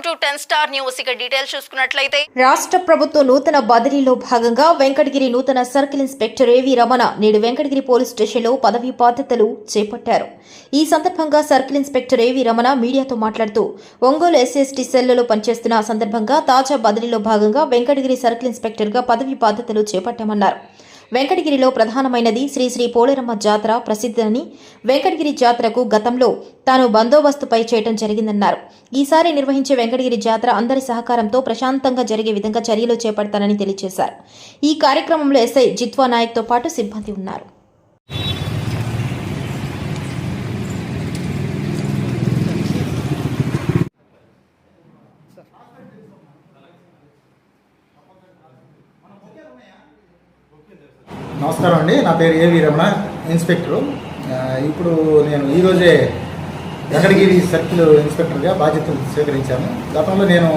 Welcome to ten star news. ఇక details చూసుకున్నట్లయితే రాష్ట్ర ప్రభుత్వ నూతన బదిలీలో భాగంగా వెంకటగిరి నూతన సర్కిల్ ఇన్స్పెక్టర్ ఏవి రమణ నేడు వెంకటగిరి పోలీస్ స్టేషన్లో పదవి బాధ్యతలు చేపట్టారు. ఈ సందర్భంగా సర్కిల్ ఇన్స్పెక్టర్ ఏవి రమణ మీడియాతో మాట్లాడుతూ ఒంగోలు ఎస్ఎస్టీ సెల్లలో పనిచేస్తున్న సందర్భంగా తాజా బదిలీలో భాగంగా వెంకటగిరి సర్కిల్ ఇన్స్పెక్టర్గా పదవి బాధ్యతలు చేపట్టామన్నారు. వెంకటగిరిలో ప్రధానమైనది శ్రీ శ్రీ పోలేరమ్మ జాతర ప్రసిద్ధని వెంకటగిరి జాతరకు గతంలో తాను బందోబస్తుపై చేయటం జరిగిందన్నారు. ఈసారి నిర్వహించే వెంకటగిరి జాతర అందరి సహకారంతో ప్రశాంతంగా జరిగే విధంగా చర్యలు చేపడతానని తెలియజేశారు. ఈ కార్యక్రమంలో ఎస్ఐ జిత్వా నాయక్తో పాటు సిబ్బంది ఉన్నారు. నమస్కారం అండి. నా పేరు ఏవి రమణ ఇన్స్పెక్టరు. ఇప్పుడు నేను ఈరోజే వెంకటగిరి సర్కిల్ ఇన్స్పెక్టర్గా బాధ్యతలు స్వీకరించాను. గతంలో నేను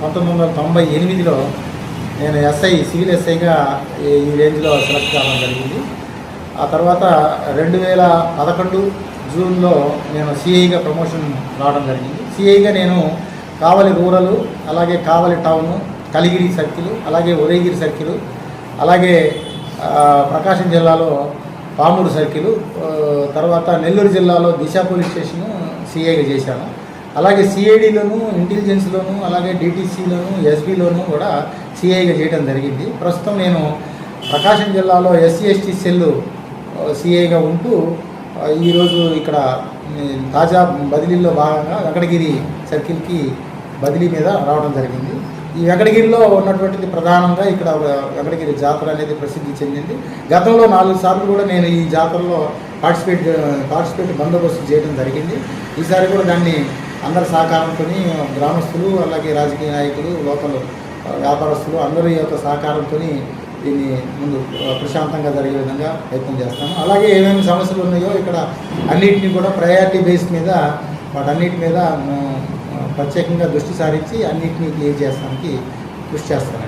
పంతొమ్మిది వందల తొంభై ఎనిమిదిలో నేను ఎస్ఐ సివిల్ ఎస్ఐగా ఈ రేంజ్లో సెలెక్ట్ కావడం జరిగింది. ఆ తర్వాత రెండు వేల పదకొండు జూన్లో నేను సిఐగా ప్రమోషన్ రావడం జరిగింది. సిఐగా నేను కావలి రూరల్ అలాగే కావలి టౌను కలిగిరి సర్కిల్ అలాగే ఉదయగిరి సర్కిల్ అలాగే ప్రకాశం జిల్లాలో పామూరు సర్కిల్ తర్వాత నెల్లూరు జిల్లాలో దిశ పోలీస్ స్టేషను సిఐగా చేశాను. అలాగే సిఐడిలోను ఇంటెలిజెన్స్లోను అలాగే డిటీసీలోను ఎస్బీలోను కూడా సిఐగా చేయడం జరిగింది. ప్రస్తుతం నేను ప్రకాశం జిల్లాలో ఎస్సీ ఎస్టీ సెల్ సిఐగా ఉంటూ ఈరోజు ఇక్కడ తాజా బదిలీలో భాగంగా వెంకటగిరి సర్కిల్కి బదిలీ మీద రావడం జరిగింది. ఈ వెంకటగిరిలో ఉన్నటువంటిది ప్రధానంగా ఇక్కడ వెంకటగిరి జాతర అనేది ప్రసిద్ధి చెందింది. గతంలో నాలుగు సార్లు కూడా నేను ఈ జాతరలో పార్టిసిపేట్ పార్టిసిపేట్ బందోబస్తు చేయడం జరిగింది. ఈసారి కూడా దాన్ని అందరి సహకారంతో గ్రామస్తులు అలాగే రాజకీయ నాయకులు లోకల్ వ్యాపారస్తులు అందరి యొక్క సహకారంతో దీన్ని ముందు ప్రశాంతంగా జరిగే విధంగా ప్రయత్నం చేస్తాను అలాగే ఏమేమి సమస్యలు ఉన్నాయో ఇక్కడ అన్నింటినీ కూడా ప్రయారిటీ బేస్ మీద వాటన్నిటి మీద ప్రత్యేకంగా దృష్టి సారించి అన్నింటినీ క్లియర్ చేస్తానికి కృషి చేస్తాను